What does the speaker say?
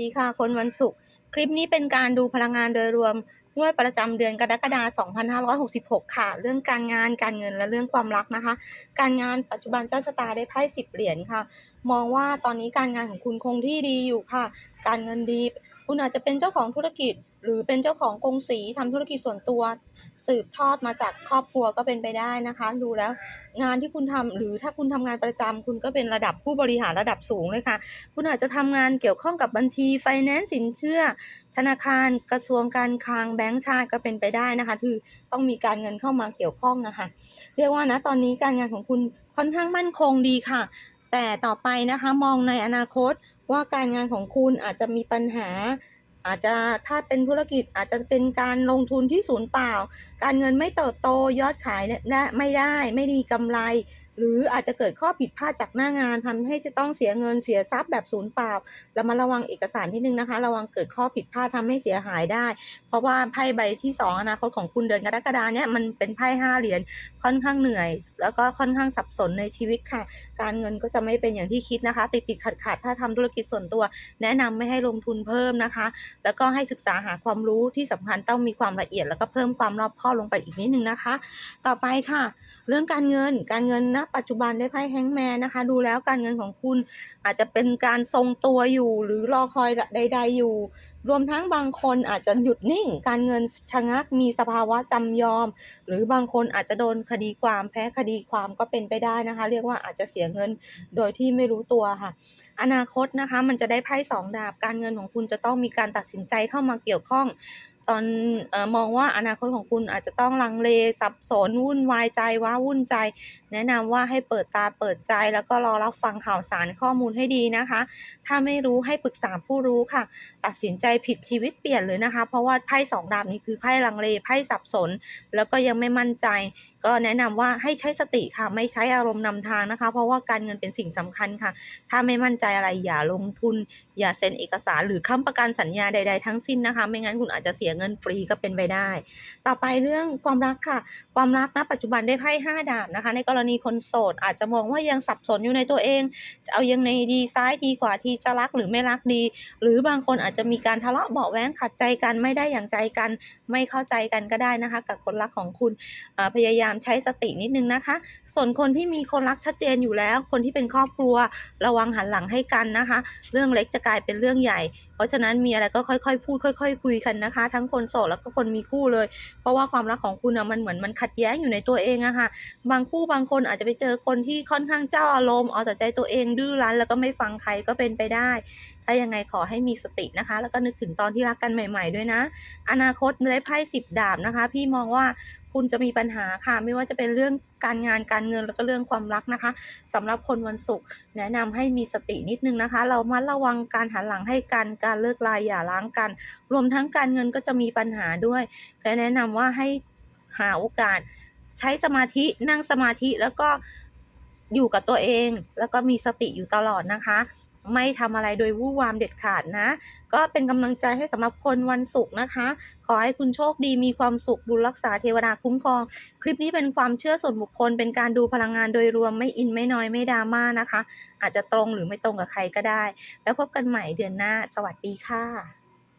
ดีค่ะ คนวันศุกร์ คลิปนี้เป็นการดูพลังงานโดยรวมงวดประจำเดือนกรกฎาคม2566 ค่ะ เรื่องการงานการเงินและเรื่องความรักนะคะ การงานปัจจุบันเจ้าชะตาได้ไพ่สิบเหรียญค่ะ มองว่าตอนนี้การงานของคุณคงที่ดีอยู่ค่ะ การเงินดี คุณอาจจะเป็นเจ้าของธุรกิจ หรือเป็นเจ้าของกงสีทำธุรกิจส่วนตัว สืบทอดมาจากครอบครัวก็เป็นไปได้นะคะ ดูแล้วงานที่คุณทำหรือถ้าคุณทำงานประจำคุณก็เป็นระดับผู้บริหารระดับสูงเลยค่ะ คุณอาจจะทำงานเกี่ยวข้องกับบัญชีไฟแนนซ์สินเชื่อ ธนาคารกระทรวงการคลังแบงก์ชาติก็เป็นไปได้นะคะ คือต้องมีการเงินเข้ามาเกี่ยวข้องนะคะ เรียกว่านะตอนนี้การงานของคุณค่อนข้างมั่นคงดีค่ะ แต่ต่อไปนะคะมองในอนาคตว่าการงานของคุณอาจจะมีปัญหา อาจจะถ้าเป็นธุรกิจอาจจะเป็นการลงทุนที่ศูนย์เปล่า การเงินไม่เติบโตยอดขายเนี่ยไม่ได้ไม่มีกำไร หรืออาจจะเกิดข้อผิดพลาดจากหน้างานทำให้จะต้องเสียเงินเสียทรัพย์แบบศูนย์เปล่าเรามาระวังเอกสารที่หนึ่งนะคะ ระวังเกิดข้อผิดพลาดทำให้เสียหายได้ เพราะว่าไพ่ใบที่สองอนาคตของคุณเดือนกรกฎาเนี่ยมันเป็นไพ่ห้าเหรียญค่อนข้างเหนื่อย แล้วก็ค่อนข้างสับสนในชีวิตค่ะ การเงินก็จะไม่เป็นอย่างที่คิดนะคะ ติดติดขัดขัดถ้าทำธุรกิจส่วนตัว แนะนำไม่ให้ลงทุนเพิ่มนะคะ แล้วก็ให้ศึกษาหาความรู้ที่สำคัญต้องมีความละเอียด แล้วก็เพิ่มความรอบคอบลงไปอีกนิดนึงนะคะ ต่อไปค่ะ เรื่องการเงินการเงินณปัจจุบันได้ไพ่แฮงแมนนะคะ ดูแล้วการเงินของคุณอาจจะเป็นการทรงตัวอยู่ หรือรอคอยใดๆอยู่ รวมทั้งบางคนอาจจะหยุดนิ่ง การเงินชะงักมีสภาวะจำยอม หรือบางคนอาจจะโดนคดีความแพ้คดีความก็เป็นไปได้นะคะ เรียกว่าอาจจะเสียเงินโดยที่ไม่รู้ตัวค่ะ อนาคตนะคะ มันจะได้ไพ่สองดาบการเงินของคุณจะต้องมีการตัดสินใจเข้ามาเกี่ยวข้อง ตอนอมองว่าอนาคตของคุณอาจจะต้องลังเลสับสนวุ่นวายใจว้าวุ่นใจ แนะนำว่าให้เปิดตาเปิดใจ แล้วก็รอรับฟังข่าวสารข้อมูลให้ดีนะคะ ถ้าไม่รู้ให้ปรึกษาผู้รู้ค่ะ ตัดสินใจผิดชีวิตเปลี่ยนเลยนะคะ เพราะว่าไพ่สองดาบนี้คือไพ่ลังเลไพ่สับสน แล้วก็ยังไม่มั่นใจ ก็แนะนำว่าให้ใช้สติค่ะ ไม่ใช้อารมณ์นำทางนะคะ เพราะว่าการเงินเป็นสิ่งสำคัญค่ะ ถ้าไม่มั่นใจอะไรอย่าลงทุน อย่าเซ็นเอกสารหรือค้ำประกันสัญญาใด ๆ ทั้งสิ้นนะคะ ไม่งั้นคุณอาจจะเสียเงินฟรีก็เป็นไปได้ ต่อไปเรื่องความรักค่ะ ความรักนะปัจจุบันได้ไพ่ห้าดาบนะคะ ในกรณีคนโสด อาจจะมองว่ายังสับสนอยู่ในตัวเอง จะเอายังไงดีซ้ายทีขวาทีจะรักหรือไม่รักดี หรือบางคนอาจจะมีการทะเลาะเบาแว้งขัดใจกันไม่ได้อย่างใจกัน ไม่เข้าใจกันก็ได้นะคะ กับคนรักของคุณพยายามใช้สตินิดนึงนะคะ ส่วนคนที่มีคนรักชัดเจนอยู่แล้ว คนที่เป็นครอบครัวระวังหันหลังให้กันนะคะ เรื่องเล็กจะกลายเป็นเรื่องใหญ่ เพราะฉะนั้นมีอะไรก็ค่อยๆ พูดค่อยๆคุยกันนะคะ ทั้งคนโสดแล้วก็คนมีคู่เลย เพราะว่าความรักของคุณอะมันเหมือนมันขัดแย้งอยู่ในตัวเองอะค่ะ บางคู่บางคนอาจจะไปเจอคนที่ค่อนข้างเจ้าอารมณ์เอาแต่ใจตัวเองดื้อรั้นแล้วก็ไม่ฟังใครก็เป็นไปได้ถ้ายังไงขอให้มีสตินะคะ แล้วก็นึกถึงตอนที่รักกันใหม่ ๆ ด้วยนะ อนาคตได้ไพ่สิบดาบนะคะ พี่มองว่า คุณจะมีปัญหาค่ะ ไม่ว่าจะเป็นเรื่องการงานการเงินแล้วก็เรื่องความรักนะคะสำหรับคนวันศุกร์แนะนำให้มีสตินิดนึงนะคะ เรามาระวังการหันหลังให้กันการเลิกลายอย่าร้างกัน รวมทั้งการเงินก็จะมีปัญหาด้วยและแนะนำว่าให้หาโอกาสใช้สมาธินั่งสมาธิแล้วก็อยู่กับตัวเอง แล้วก็มีสติอยู่ตลอดนะคะ ไม่ทำอะไรโดยวู่วามเด็ดขาดนะ ก็เป็นกำลังใจให้สำหรับคนวันศุกร์นะคะ ขอให้คุณโชคดีมีความสุขบุญรักษาเทวดาคุ้มครอง คลิปนี้เป็นความเชื่อส่วนบุคคล เป็นการดูพลังงานโดยรวมไม่อินไม่น้อยไม่ดราม่านะคะ อาจจะตรงหรือไม่ตรงกับใครก็ได้ แล้วพบกันใหม่เดือนหน้า สวัสดีค่ะ